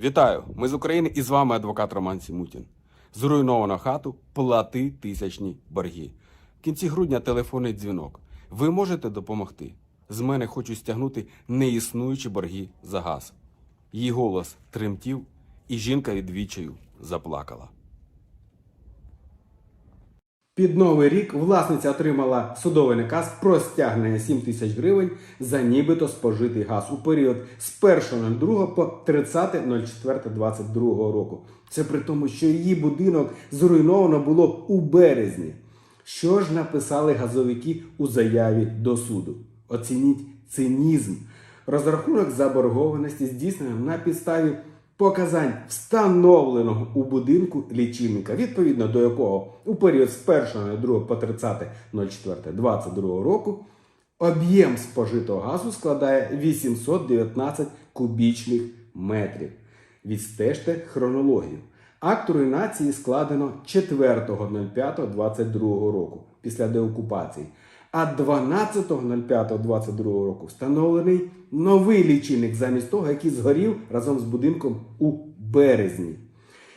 Вітаю! Ми з України і з вами адвокат Роман Сімутін. Зруйновано хату, плати тисячні борги. В кінці грудня телефонний дзвінок. Ви можете допомогти? З мене хочуть стягнути неіснуючі борги за газ. Її голос тремтів, і жінка відвічаю заплакала. Під новий рік власниця отримала судовий наказ про стягнення 7 тисяч гривень за нібито спожитий газ у період з 1.02 по 30.04.22 року. Це при тому, що її будинок зруйновано було у березні. Що ж написали газовики у заяві до суду? Оцініть цинізм. Розрахунок заборгованості здійснено на підставі показань встановленого у будинку лічильника, відповідно до якого у період з 1.02 по 30.04.22 року об'єм спожитого газу складає 819 кубічних метрів. Відстежте хронологію. Акт руйнації складено 4.05.22 року після деокупації. А 12.05.22 року встановлений новий лічильник замість того, який згорів разом з будинком у березні.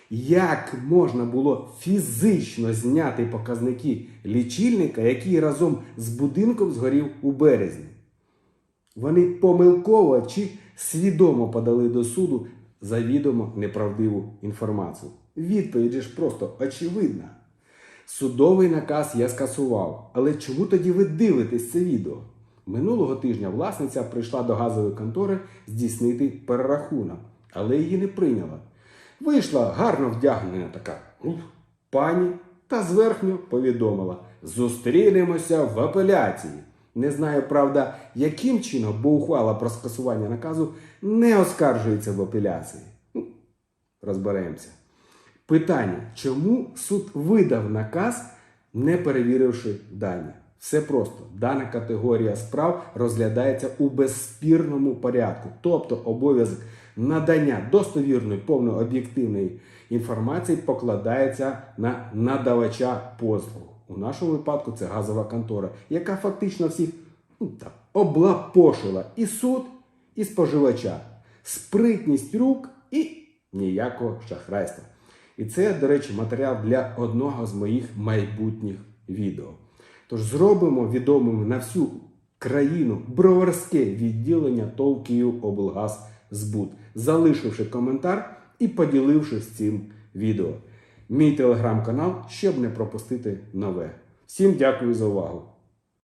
Як можна було фізично зняти показники лічильника, який разом з будинком згорів у березні? Вони помилково чи свідомо подали до суду завідомо неправдиву інформацію. Відповідь ж просто очевидна. Судовий наказ я скасував. Але чому тоді ви дивитесь це відео? Минулого тижня власниця прийшла до газової контори здійснити перерахунок, але її не прийняла. Вийшла гарно вдягнена така уф, пані та зверхньо повідомила: зустрінемося в апеляції. Не знаю, правда, яким чином, бо ухвала про скасування наказу не оскаржується в апеляції. Ну, Розберемося. Питання: чому суд видав наказ, не перевіривши дані? Все просто. Дана категорія справ розглядається у безспірному порядку, тобто обов'язок надання достовірної повної об'єктивної інформації покладається на надавача послуг. У нашому випадку це газова контора, яка фактично всіх ну, так, облапошила і суд, і споживача. Спритність рук і ніякого шахрайства. І це, до речі, матеріал для одного з моїх майбутніх відео. Тож зробимо відомим на всю країну броварське відділення ТОВ «Київоблгаз збут, залишивши коментар і поділившись цим відео. Мій телеграм-канал, щоб не пропустити нове. Всім дякую за увагу!